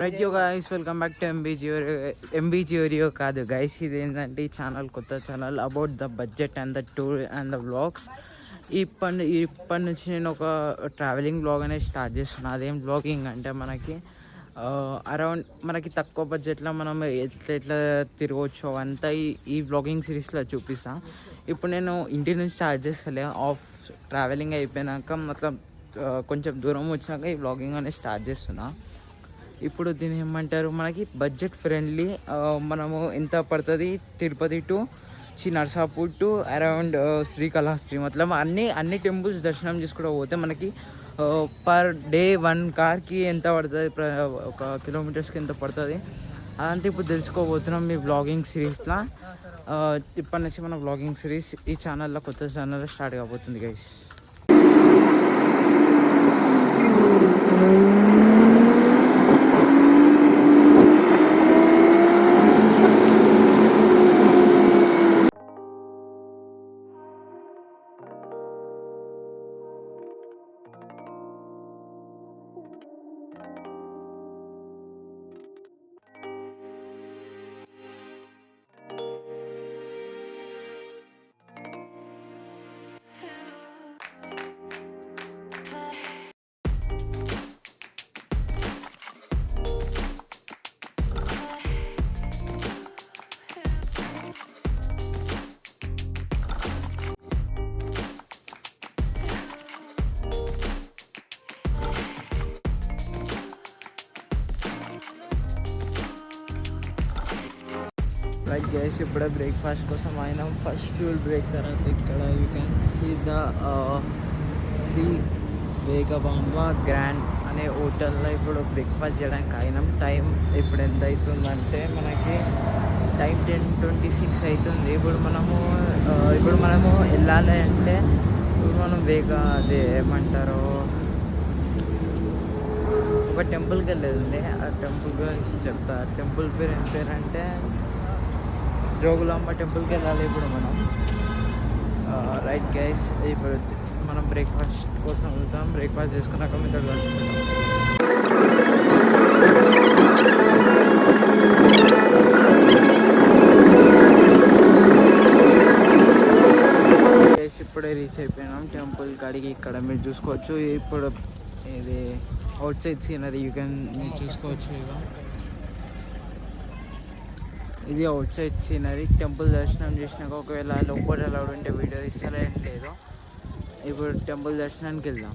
Right yo guys welcome back to MBG MBG కాదు. Guys ఇది ఏంటంటే ఈ ఛానల్ కొత్త channel about the budget and the tour and the vlogs ఇప్పటి ఇప్పటి నుంచి నేను ఒక ట్రావెలింగ్ బ్లాగ్ అనేది స్టార్ట్ చేస్తున్నాను అదేం బ్లాగింగ్ అంటే మనకి అరౌండ్ మనకి తక్కువ బడ్జెట్లో మనం ఎట్లా ఎట్లా తిరగవచ్చు అవంతా ఈ ఈ బ్లాగింగ్ సిరీస్లో చూపిస్తా. ఇప్పుడు నేను ఇంటి నుంచి స్టార్ట్ చేస్తలే ఆఫ్ ట్రావెలింగ్ అయిపోయినాక మొత్తం కొంచెం దూరం వచ్చినాక ఈ బ్లాగింగ్ అనేది స్టార్ట్ చేస్తున్నాను ఇప్పుడు దీని ఏమంటారు? మనకి బడ్జెట్ ఫ్రెండ్లీ మనము ఎంత పడుతుంది? తిరుపతి టు చి నర్సాపూర్ టు అరౌండ్ శ్రీకాళహస్తి. మొత్తం అన్ని అన్ని టెంపుల్స్ దర్శనం చేసుకుంటూ పోతే మనకి పర్ డే వన్ కార్కి ఎంత పడుతుంది? ఒక కిలోమీటర్స్కి ఎంత పడుతుంది? అదంతా ఇప్పుడు తెలుసుకోబోతున్నాం మీ బ్లాగింగ్ సిరీస్లో ఇప్పటి నుంచి మన బ్లాగింగ్ సిరీస్ ఈ ఛానల్లో కొత్త ఛానల్లో స్టార్ట్ కాబోతుంది గైస్ రైట్ గైస్ ఇప్పుడే బ్రేక్ఫాస్ట్ కోసం ఆయన ఫస్ట్ ఫ్యూల్ బ్రేక్ తర్వాత ఇక్కడ you can see the Shri వేగబాంబ grand అనే హోటల్లో ఇప్పుడు బ్రేక్ఫాస్ట్ చేయడానికి అయినాం. టైం ఇప్పుడు ఎంత అవుతుందంటే మనకి టైం టెన్ ట్వంటీ సిక్స్ అవుతుంది. ఇప్పుడు మనము uh, ఇప్పుడు మనము వెళ్ళాలి అంటే ఇప్పుడు మనం వేగ అదే ఏమంటారు? ఒక టెంపుల్కి వెళ్ళేది ఆ టెంపుల్ గురించి చెప్తా. టెంపుల్ పేరు ఏం పేరు అంటే జోగులాంబ టెంపుల్కి వెళ్ళాలి ఇప్పుడు మనం. రైట్ గైస్ ఇప్పుడు మనం బ్రేక్ఫాస్ట్ కోసం వెళ్తాం. బ్రేక్ఫాస్ట్ చేసుకున్నాక మీతో కలుసుకుంటాం ఇప్పుడే రీచ్ అయిపోయినాం. టెంపుల్ కాడికి ఇక్కడ మీరు చూసుకోవచ్చు. ఇప్పుడు ఇది outside scenery you can మీరు చూసుకోవచ్చు ఇక. ఇది అవుట్ సైడ్ సీనరీ టెంపుల్ దర్శనం చేసినాక ఒకవేళ లోపల అలౌడ్ ఉంటే వీడియో తీస్తారా ఏం లేదు. ఇప్పుడు టెంపుల్ దర్శనానికి వెళ్దాం.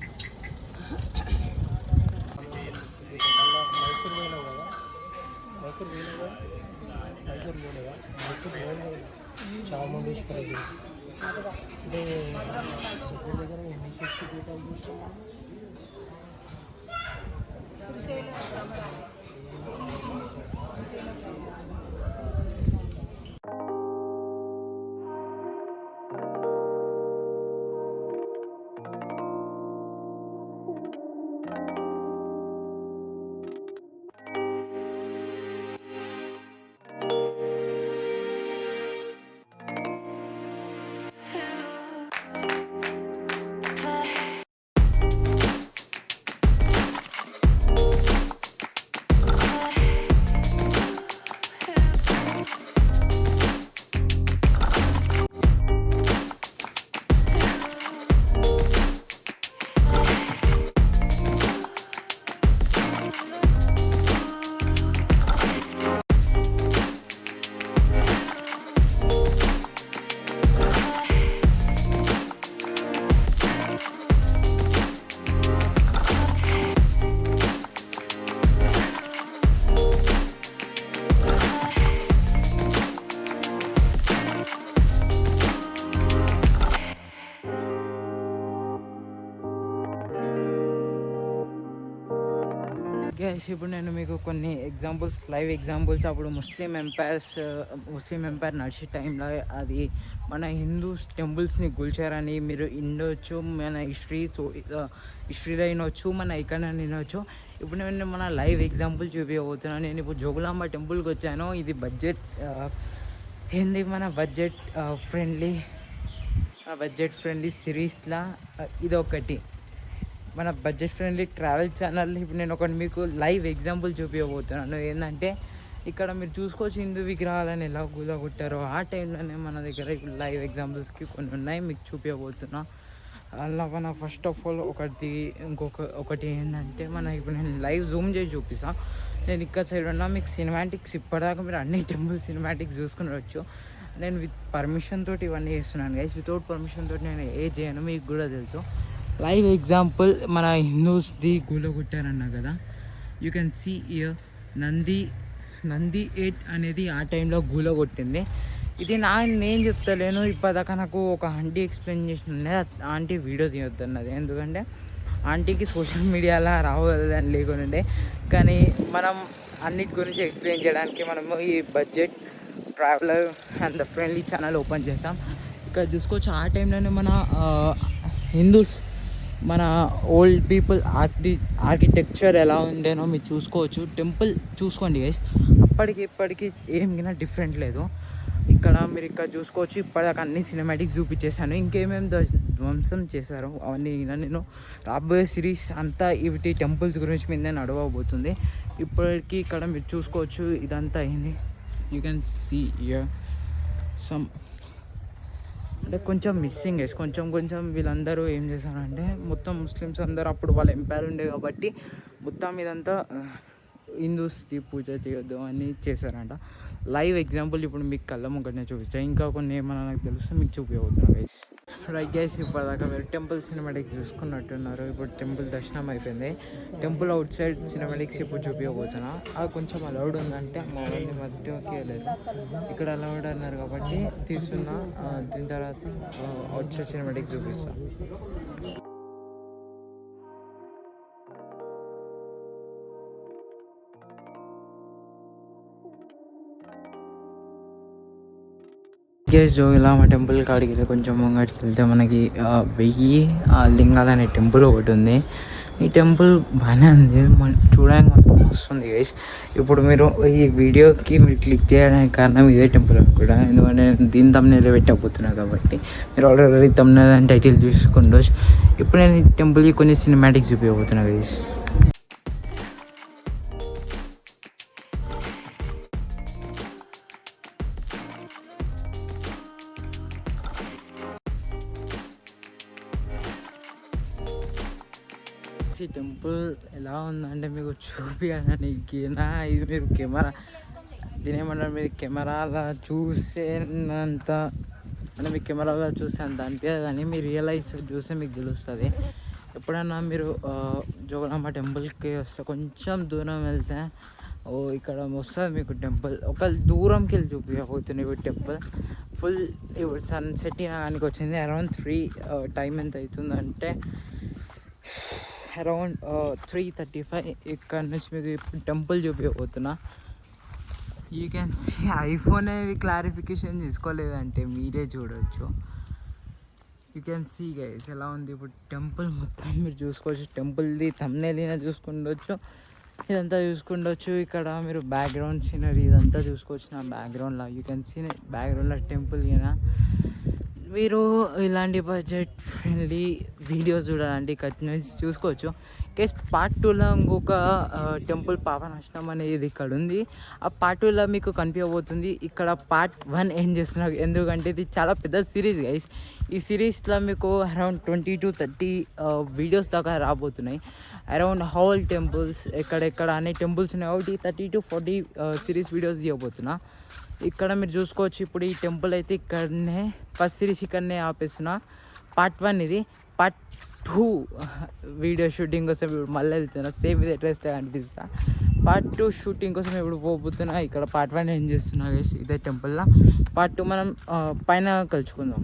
చాముండేశ్వర గ్యాస్ ఇప్పుడు నేను మీకు కొన్ని ఎగ్జాంపుల్స్ లైవ్ ఎగ్జాంపుల్స్ అప్పుడు ముస్లిం ఎంపైర్స్ ముస్లిం ఎంపైర్ నడిచే టైంలో అది మన హిందూస్ టెంపుల్స్ని కూల్చారని మీరు ఇండొచ్చు మన హిస్టరీ సో హిస్టరీలో వినొచ్చు మన ఎకానమీ వినొచ్చు. ఇప్పుడు నేను మన లైవ్ ఎగ్జాంపుల్ చూపించబోతున్నాను నేను ఇప్పుడు జోగులాంబ టెంపుల్కి వచ్చాను. ఇది బడ్జెట్ ఏంది మన బడ్జెట్ ఫ్రెండ్లీ బడ్జెట్ ఫ్రెండ్లీ సిరీస్లా ఇది ఒకటి మన బడ్జెట్ ఫ్రెండ్లీ ట్రావెల్ ఛానల్ ఇప్పుడు నేను ఒకటి మీకు లైవ్ ఎగ్జాంపుల్ చూపించబోతున్నాను ఏంటంటే ఇక్కడ మీరు చూసుకోవచ్చు హిందూ విగ్రహాలను ఎలా కూలగొట్టారో ఆ టైంలోనే మన దగ్గర ఇప్పుడు లైవ్ ఎగ్జాంపుల్స్కి కొన్ని ఉన్నాయి మీకు చూపించబోతున్నా అలా మన ఫస్ట్ ఆఫ్ ఆల్ ఒకటి ఇంకొక ఒకటి ఏంటంటే మన ఇప్పుడు నేను లైవ్ జూమ్ చేసి చూపిస్తాను నేను ఇక్కడ సైడ్ ఉన్నా మీకు సినిమాటిక్స్ ఇప్పటిదాకా మీరు అన్ని టెంపుల్ సినిమాటిక్స్ చూసుకునవచ్చు నేను విత్ పర్మిషన్ తోటి ఇవన్నీ చేస్తున్నాను గైస్ వితౌట్ పర్మిషన్ తోటి నేను ఏ చేయను మీకు కూడా తెలుసు. లైవ్ ఎగ్జాంపుల్ మన హిందూస్ది గులో కొట్టారన్నా కదా? You can see year Nandi Nandi eight అనేది ఆ టైంలో గూలో కొట్టింది. ఇది నా నేను చెప్తలేను ఇప్పటిదాకా నాకు ఒక ఆంటీ ఎక్స్ప్లెయిన్ చేసిన ఆంటీ వీడియో తీయొద్దన్నది. ఎందుకంటే ఆంటీకి సోషల్ మీడియాలో రావద్దని లేకుండే. కానీ మనం అన్నిటి గురించి ఎక్స్ప్లెయిన్ చేయడానికి మనము ఈ budget traveller and friendly channel open చేసాం. ఇక్కడ చూసుకోవచ్చు ఆ టైంలోనే మన హిందూస్ మన ఓల్డ్ పీపుల్ ఆర్కి ఆర్కిటెక్చర్ ఎలా ఉందేనో మీరు చూసుకోవచ్చు. టెంపుల్ చూసుకోండి గైస్ అప్పటికి ఇప్పటికి ఏం డిఫరెంట్ లేదు. ఇక్కడ మీరు ఇక్కడ చూసుకోవచ్చు. ఇప్పటిదాకా అన్ని సినిమాటిక్స్ చూపించేశాను. ఇంకేమేమి ధ్వంసం చేశారు అవన్నీ నేను రాబోయే సిరీస్ అంతా ఇవి టెంపుల్స్ గురించి మీద నడవబోతుంది. ఇప్పటికీ ఇక్కడ మీరు చూసుకోవచ్చు. ఇదంతా అయింది. You can see here some అంటే కొంచెం మిస్సింగ్ ఎస్ కొంచెం కొంచెం వీళ్ళందరూ ఏం చేశారంటే మొత్తం ముస్లిమ్స్ అందరూ అప్పుడు వాళ్ళ ఎంపైర్ ఉండే కాబట్టి మొత్తం ఇదంతా హిందూస్కి హిందూస్ది పూజ చేయొద్దు అని చేశారంట. లైవ్ ఎగ్జాంపుల్ ఇప్పుడు మీకు కళ్ళ ముగ్గనే చూపిస్తాను ఇంకా కొన్ని ఏమైనా నాకు తెలిస్తే మీకు చూపించవద్దు గైస్ రైట్ గైస్ ఇప్పటిదాకా మీరు టెంపుల్ సినిమాటిక్స్ చూసుకున్నట్టున్నారు. ఇప్పుడు టెంపుల్ దర్శనం అయిపోయింది. టెంపుల్ అవుట్ సైడ్ సినిమాటిక్స్ ఇప్పుడు చూపించబోతున్నా. అది కొంచెం అలౌడ్ ఉందంటే మా వాళ్ళని మధ్యకి లేదు ఇక్కడ అలౌడ్ అన్నారు కాబట్టి తీసుకున్నా. దీని తర్వాత అవుట్ సైడ్ సినిమాటిక్స్ చూపిస్తాను గేస్ ఇలా మా టెంపుల్ కాడికి వెళ్ళి కొంచెం ముంగటికి వెళ్తే మనకి వెయ్యి లింగాలు అనే టెంపుల్ ఒకటి ఉంది. ఈ టెంపుల్ బాగానే ఉంది. మన చూడడానికి మాత్రం వస్తుంది గైస్ ఇప్పుడు మీరు ఈ వీడియోకి మీరు క్లిక్ చేయడానికి కారణం ఇదే టెంపుల్ కూడా. ఎందుకంటే నేను దీని తమ్ముళ్ళు పెట్టకపోతున్నాను కాబట్టి. మీరు ఆల్రెడీ తమ్ముళ్ళు అని టైటిల్ చూసుకుండొచ్చు. ఇప్పుడు నేను ఈ టెంపుల్కి కొన్ని సినిమాటిక్స్ చూపించబోతున్నా గైస్ ఈ టెంపుల్ ఎలా ఉందంటే మీకు చూపించడానికి నా ఇది మీరు కెమెరా. దీని మీరు కెమెరాలో చూసేంత అంటే మీ కెమెరాలో చూస్తే అంత అనిపించదు కానీ మీరు రియలైజ్ చూస్తే మీకు తెలుస్తుంది. ఎప్పుడన్నా మీరు ఆ, జోగులాంబ టెంపుల్కి వస్తే కొంచెం దూరం వెళ్తే ఓ ఇక్కడ వస్తుంది మీకు టెంపుల్. ఒక దూరంకి వెళ్ళి చూపించబోతుంది ఇప్పుడు టెంపుల్. ఫుల్ ఇప్పుడు సన్సెట్ కానీ వచ్చింది అరౌండ్ త్రీ టైం ఎంత అవుతుందంటే అరౌండ్ త్రీ థర్టీ ఫైవ్ ఇక్కడ నుంచి మీకు ఇప్పుడు టెంపుల్ చూపించబోతున్నా యూ క్యాన్ సీ ఐఫోన్ అనేది క్లారిఫికేషన్ తీసుకోలేదంటే మీరే చూడొచ్చు. యూ క్యాన్ సీ గైస్ ఎలా ఉంది ఇప్పుడు టెంపుల్ మొత్తం మీరు చూసుకోవచ్చు. టెంపుల్ది తమ్నేలినా చూసుకుండొచ్చు. ఇదంతా చూసుకుండొచ్చు. ఇక్కడ మీరు బ్యాక్గ్రౌండ్ సీనరీ ఇదంతా చూసుకోవచ్చు. నా బ్యాక్గ్రౌండ్లో యూ కెన్ సీ బ్యాక్గ్రౌండ్లో టెంపుల్ అయినా. మీరు ఇలాంటి బడ్జెట్ ఫ్రెండ్లీ వీడియోస్ చూడాలంటే ఇక్కడ చూసుకోవచ్చు. కేస్ పార్ట్ టూలో ఇంకొక టెంపుల్ పాపనాశనం అనేది ఇక్కడ ఉంది. ఆ పార్ట్ టూలో మీకు కనిపించబోతుంది. ఇక్కడ పార్ట్ వన్ ఏం చేస్తున్నారు? ఎందుకంటే ఇది చాలా పెద్ద సిరీస్ గైస్ ఈ సిరీస్లో మీకు around twenty to thirty videos దాకా రాబోతున్నాయి. అరౌండ్ హోల్ టెంపుల్స్ ఎక్కడెక్కడ అనే టెంపుల్స్ ఉన్నాయి ఒకటి thirty to forty series videos తీయబోతున్నా. ఇక్కడ మీరు చూసుకోవచ్చు ఇప్పుడు ఈ టెంపుల్ అయితే ఇక్కడనే ఫస్ట్ సిరీస్ ఇక్కడనే ఆపేస్తున్నా. పార్ట్ వన్ ఇది. పార్ట్ టూ వీడియో షూటింగ్ కోసం ఇప్పుడు మళ్ళీ వెళ్తున్నా. సేమ్ ఇదే డ్రెస్ అనిపిస్తా. పార్ట్ టూ షూటింగ్ కోసం ఇప్పుడు పోబోతున్నా. ఇక్కడ పార్ట్ వన్ ఏం చేస్తున్నా ఇదే టెంపుల్లో. పార్ట్ టూ మనం పైన కలుసుకుందాం